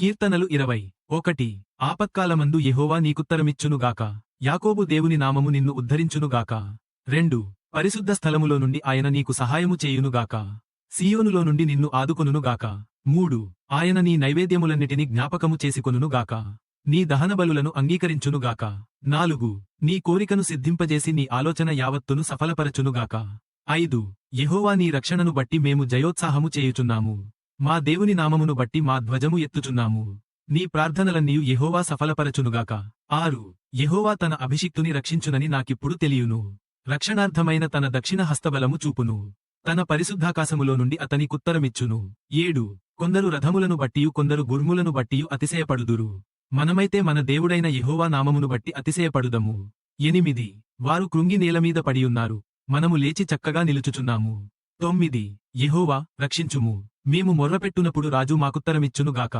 కీర్తనలు ఇరవై. ఒకటి. ఆపత్కాలమందు యెహోవా నీకుత్తరమిచ్చునుగాక. యాకోబు దేవుని నామము నిన్ను ఉద్ధరించునుగాక. రెండు. పరిశుద్ధ స్థలములో నుండి ఆయన నీకు సహాయము చేయునుగాక. సీయోనులో నుండి నిన్ను ఆదుకొనునుగాక. మూడు. ఆయన నీ నైవేద్యములన్నిటిని జ్ఞాపకము చేసుకొనునుగాక. నీ దహనబలులను అంగీకరించునుగాక. నాలుగు. నీ కోరికను సిద్ధింపజేసి నీ ఆలోచన యావత్తును సఫలపరచునుగాక. ఐదు. యెహోవా నీ రక్షణను బట్టి మేము జయోత్సాహము చేయుచున్నాము. మా దేవుని నామమును బట్టి మా ధ్వజము ఎత్తుచున్నాము. నీ ప్రార్థనలన్నీయు యెహోవా సఫలపరచునుగాక. ఆరు. యెహోవా తన అభిషిక్తుని రక్షించునని నాకిప్పుడు తెలియును. రక్షణార్థమైన తన దక్షిణ హస్తబలము చూపును. తన పరిశుద్ధాకాశములో నుండి అతని కుత్తరమిచ్చును ఏడు. కొందరు రథములను బట్టియు కొందరు గుర్ములను బట్టియు అతిశయపడుదురు. మనమైతే మన దేవుడైన యెహోవా నామమును బట్టి అతిశయపడుదము. ఎనిమిది. వారు కృంగి నేలమీద పడియున్నారు. మనము లేచి చక్కగా నిలుచుచున్నాము. తొమ్మిది. యెహోవా రక్షించుము. మేము మొర్రపెట్టునప్పుడు రాజు మాకుత్తరమిచ్చునుగాక.